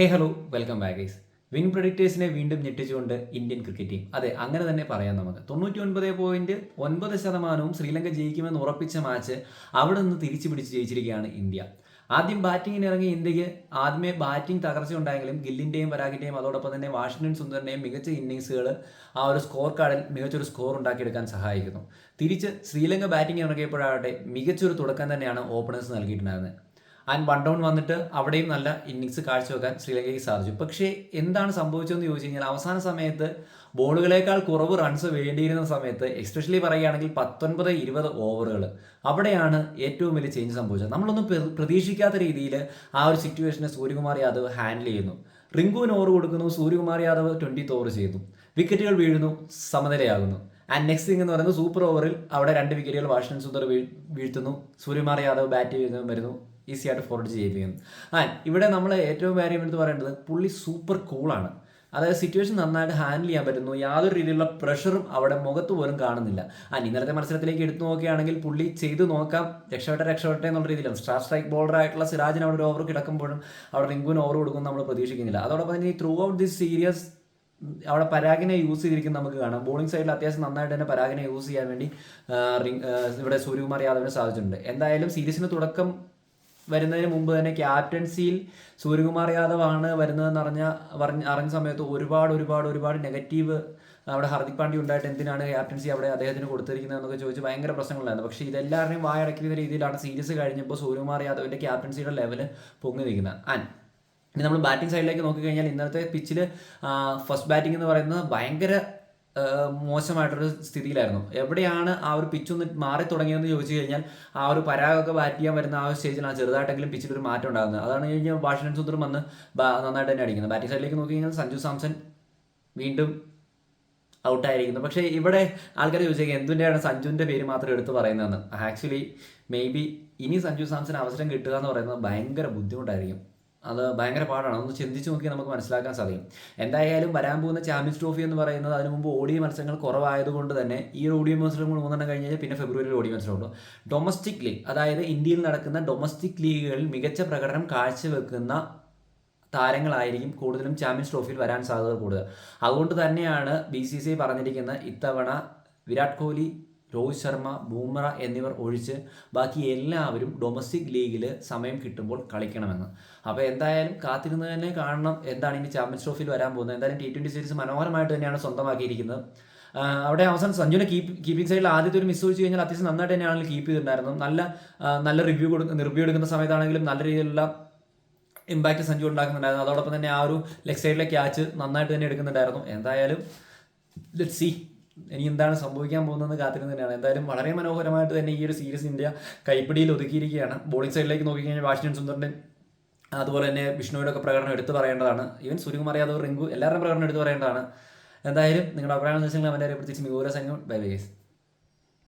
Hey hello welcome back guys win പ്രൊഡിക്റ്റേഴ്സിനെ വീണ്ടും ഞെട്ടിച്ചുകൊണ്ട് Indian cricket team അതെ അങ്ങനെ തന്നെ പറയാം നമുക്ക്. തൊണ്ണൂറ്റി ഒൻപത് പോയിന്റ് ഒൻപത് ശതമാനവും ശ്രീലങ്ക ജയിക്കുമെന്ന് ഉറപ്പിച്ച മാച്ച് അവിടെ നിന്ന് തിരിച്ചു പിടിച്ച് ജയിച്ചിരിക്കുകയാണ് ഇന്ത്യ. ആദ്യം ബാറ്റിങ്ങിന് ഇറങ്ങിയ ഇന്ത്യയ്ക്ക് ആദ്യമേ ബാറ്റിംഗ് തകർച്ച ഉണ്ടായെങ്കിലും ഗില്ലിന്റെയും പരാഗിന്റെയും അതോടൊപ്പം തന്നെ വാഷിംഗ്ടൺ സുന്ദറിന്റെയും മികച്ച ഇന്നിങ്സുകൾ ആ ഒരു സ്കോർ കാർഡിൽ മികച്ചൊരു സ്കോർ ഉണ്ടാക്കിയെടുക്കാൻ സഹായിക്കുന്നു. തിരിച്ച് ശ്രീലങ്ക ബാറ്റിംഗ് ഇറങ്ങിയപ്പോഴാകട്ടെ മികച്ചൊരു തുടക്കം തന്നെയാണ് ഓപ്പണേഴ്സ് നൽകിയിട്ടുണ്ടായിരുന്നത്. ആൻഡ് വൺ ഡൗൺ വന്നിട്ട് അവിടെയും നല്ല ഇന്നിങ്സ് കാഴ്ചവെക്കാൻ ശ്രീലങ്കയ്ക്ക് സാധിച്ചു. പക്ഷേ എന്താണ് സംഭവിച്ചതെന്ന് ചോദിച്ചു കഴിഞ്ഞാൽ അവസാന സമയത്ത് ബോളുകളേക്കാൾ കുറവ് റൺസ് വേണ്ടിയിരുന്ന സമയത്ത് എസ്പെഷ്യലി പറയുകയാണെങ്കിൽ പത്തൊൻപത് ഇരുപത് ഓവറുകൾ അവിടെയാണ് ഏറ്റവും വലിയ ചേഞ്ച് സംഭവിച്ചത്. നമ്മളൊന്നും പ്രതീക്ഷിക്കാത്ത രീതിയിൽ ആ ഒരു സിറ്റുവേഷനെ സൂര്യകുമാർ യാദവ് ഹാൻഡിൽ ചെയ്യുന്നു. റിങ്കുവിന് ഓവർ കൊടുക്കുന്നു സൂര്യകുമാർ യാദവ് ട്വന്റി ഓവർ ചെയ്യുന്നു. വിക്കറ്റുകൾ വീഴുന്നു സമനിലയാകുന്നു. ആൻഡ് നെക്സ്റ്റ് തിങ് എന്ന് പറയുന്നത് സൂപ്പർ ഓവറിൽ അവിടെ രണ്ട് വിക്കറ്റുകൾ വാഷിൻ സുന്ദർ വീഴ്ത്തുന്നു. സൂര്യകുമാർ യാദവ് ബാറ്റ് ചെയ്യുന്നു വരുന്നു. ഈസി ആയിട്ട് ഫോർവേഡ് ചെയ്യിപ്പിക്കുന്നു. ആ ഇവിടെ നമ്മൾ ഏറ്റവും കാര്യം എടുത്ത് പറയേണ്ടത് പുള്ളി സൂപ്പർ കൂളാണ് അതായത് സിറ്റുവേഷൻ നന്നായിട്ട് ഹാൻഡിൽ ചെയ്യാൻ പറ്റുന്നു. യാതൊരു രീതിയിലുള്ള പ്രഷറും അവിടെ മുഖത്ത് പോലും കാണുന്നില്ല. ആ ഇന്നലത്തെ മത്സരത്തിലേക്ക് എടുത്തു നോക്കുകയാണെങ്കിൽ പുള്ളി ചെയ്ത് നോക്കാം. രക്ഷപ്പെട്ട രക്ഷപ്പെട്ടെ എന്നുള്ള രീതിയിലാണ്. സ്റ്റാർ സ്ട്രൈക്ക് ബോളർ ആയിട്ടുള്ള സിറാജിന് അവിടെ ഒരു ഓവർ കിടക്കുമ്പോഴും അവിടെ റിങ്കുവിന് ഓവർ കൊടുക്കും നമ്മൾ പ്രതീക്ഷിക്കുന്നില്ല. അതോടൊപ്പം തന്നെ ഈ ത്രൂ ഔട്ട് ദിസ് സീരിയസ് അവിടെ പരാഗിനെ യൂസ് ചെയ്തിരിക്കും നമുക്ക് കാണാം. ബോളിംഗ് സൈഡിൽ അത്യാവശ്യം നന്നായിട്ട് തന്നെ പരാഗിനെ യൂസ് ചെയ്യാൻ വേണ്ടി ഇവിടെ സൂര്യകുമാർ യാദവിന് സാധിച്ചിട്ടുണ്ട്. എന്തായാലും സീരീസിന് തുടക്കം വരുന്നതിന് മുമ്പ് തന്നെ ക്യാപ്റ്റൻസിയിൽ സൂര്യകുമാർ യാദവ് ആണ് വരുന്നതെന്ന് അറിഞ്ഞ അറിഞ്ഞ സമയത്ത് ഒരുപാട് ഒരുപാട് ഒരുപാട് നെഗറ്റീവ് അവിടെ ഹർദിക് പാണ്ഡ്യ ഉണ്ടായിട്ട് എന്തിനാണ് ക്യാപ്റ്റൻസി അവിടെ അദ്ദേഹത്തിന് കൊടുത്തിരിക്കുന്നത് എന്നൊക്കെ ചോദിച്ച് ഭയങ്കര പ്രശ്നങ്ങളുണ്ടായിരുന്നു. പക്ഷേ ഇതെല്ലാവരുടെയും വായടക്കുന്ന രീതിയിലാണ് സീരീസ് കഴിഞ്ഞപ്പോൾ സൂര്യകുമാർ യാദവിന്റെ ക്യാപ്റ്റൻസിയുടെ ലെവൽ പൊങ്ങി നിൽക്കുന്നത്. ആൻഡ് ഇനി നമ്മൾ ബാറ്റിംഗ് സൈഡിലേക്ക് നോക്കിക്കഴിഞ്ഞാൽ ഇന്നത്തെ പിച്ചിൽ ഫസ്റ്റ് ബാറ്റിംഗ് എന്ന് പറയുന്നത് ഭയങ്കര മോശമായിട്ടൊരു സ്ഥിതിയിലായിരുന്നു. എവിടെയാണ് ആ ഒരു പിച്ച് ഒന്ന് മാറി തുടങ്ങിയതെന്ന് ചോദിച്ചു കഴിഞ്ഞാൽ ആ ഒരു പരാഗൊക്കെ ബാറ്റ് ചെയ്യാൻ വരുന്ന ആ ഒരു സ്റ്റേജിൽ ആ ചെറുതായിട്ടെങ്കിലും പിച്ചിൽ ഒരു മാറ്റം ഉണ്ടാകുന്നത്. അതാണ് കഴിഞ്ഞാൽ വാഷിംഗ്ടൺ സുന്ദറും വന്ന് നന്നായിട്ട് തന്നെ അടിക്കുന്നത്. ബാറ്റിംഗ് സൈഡിലേക്ക് നോക്കി കഴിഞ്ഞാൽ സഞ്ജു സാംസൺ വീണ്ടും ഔട്ടായിരിക്കുന്നു പക്ഷേ ഇവിടെ ആൾക്കാർ ചോദിച്ചേക്കാം എന്തിന്റെയാണ് സഞ്ജുവിന്റെ പേര് മാത്രം എടുത്ത് പറയുന്നതെന്ന്? ആക്ച്വലി മേ ബി ഇനി സഞ്ജു സാംസൺ അവസരം കിട്ടുക എന്ന് പറയുന്നത് ഭയങ്കര ബുദ്ധിമുട്ടായിരിക്കും. അത് ഭയങ്കര പാടാണ്. ഒന്ന് ചിന്തിച്ച് നോക്കി നമുക്ക് മനസ്സിലാക്കാൻ സാധിക്കും. എന്തായാലും വരാൻ പോകുന്ന ചാമ്പ്യൻസ് ട്രോഫി എന്ന് പറയുന്നത് അതിന് മുമ്പ് ഓഡിയ മത്സരങ്ങൾ കുറവായതുകൊണ്ട് തന്നെ ഈ ഒരു ഓഡിയോ മത്സരം കൂടി മൂന്നെണ്ണം കഴിഞ്ഞ് കഴിഞ്ഞാൽ പിന്നെ ഫെബ്രുവരിയിൽ ഓഡിയോ മത്സരമുള്ളൂ. ഡൊമസ്റ്റിക് ലീഗ് അതായത് ഇന്ത്യയിൽ നടക്കുന്ന ഡൊമസ്റ്റിക് ലീഗുകളിൽ മികച്ച പ്രകടനം കാഴ്ചവെക്കുന്ന താരങ്ങളായിരിക്കും കൂടുതലും ചാമ്പ്യൻസ് ട്രോഫിയിൽ വരാൻ സാധ്യത കൂടുതൽ. അതുകൊണ്ട് തന്നെയാണ് ബി സി സി പറഞ്ഞിരിക്കുന്ന ഇത്തവണ വിരാട് കോഹ്ലി രോഹിത് ശർമ്മ ബൂമറ എന്നിവർ ഒഴിച്ച് ബാക്കി എല്ലാവരും ഡൊമസ്റ്റിക് ലീഗിൽ സമയം കിട്ടുമ്പോൾ കളിക്കണമെന്ന്. അപ്പോൾ എന്തായാലും കാത്തിരുന്ന് തന്നെ കാണണം എന്താണ് ഇനി ചാമ്പ്യൻസ് ട്രോഫിയിൽ വരാൻ പോകുന്നത്. എന്തായാലും ടി ട്വന്റി സീരീസ് മനോഹരമായിട്ട് തന്നെയാണ് സ്വന്തമാക്കിയിരിക്കുന്നത്. അവിടെ അവസാനം സഞ്ജുവിനെ കീപ്പ് കീപ്പിംഗ് സൈഡിൽ ആദ്യത്തെ ഒരു മിസ് ഒഴിച്ച് കഴിഞ്ഞാൽ അത്യാവശ്യം നന്നായിട്ട് തന്നെയാണ് കീപ്പ് ചെയ്തിട്ടുണ്ടായിരുന്നു നല്ല നല്ല റിവ്യൂ കൊടുക്കുന്ന റിവ്യൂ എടുക്കുന്ന സമയത്താണെങ്കിലും നല്ല രീതിയിലുള്ള ഇമ്പാക്റ്റ് സഞ്ജു ഉണ്ടാക്കുന്നുണ്ടായിരുന്നു. അതോടൊപ്പം തന്നെ ആ ഒരു ലെഗ് സൈഡിലെ ക്യാച്ച് നന്നായിട്ട് തന്നെ എടുക്കുന്നുണ്ടായിരുന്നു. എന്തായാലും ലെറ്റ് സി ഇനി എന്താണ് സംഭവിക്കാൻ പോകുന്നതെന്ന് കാത്തിരുന്ന് തന്നെയാണ്. എന്തായാലും വളരെ മനോഹരമായിട്ട് തന്നെ ഈ ഒരു സീരീസ് ഇന്ത്യ കൈപ്പിടിയിൽ ഒതുക്കിയിരിക്കുകയാണ്. ബോളിംഗ് സൈഡിലേക്ക് നോക്കിക്കഴിഞ്ഞാൽ വാഷിംഗ്ടൺ സുന്ദറിന്റെ അതുപോലെ തന്നെ വിഷ്ണുവിന്റെ ഒക്കെ പ്രകടനം എടുത്തു പറയേണ്ടതാണ്. ഈവൻ സൂര്യകുമാർ യാദവ് റിങ്കു എല്ലാവരുടെയും പ്രകടനം എടുത്തു പറയേണ്ടതാണ്. എന്തായാലും നിങ്ങളുടെ അഭിപ്രായം നിർദ്ദേശങ്ങൾ അവന്റെ പ്രത്യേകിച്ച് മികോര സംഘം. Bye bye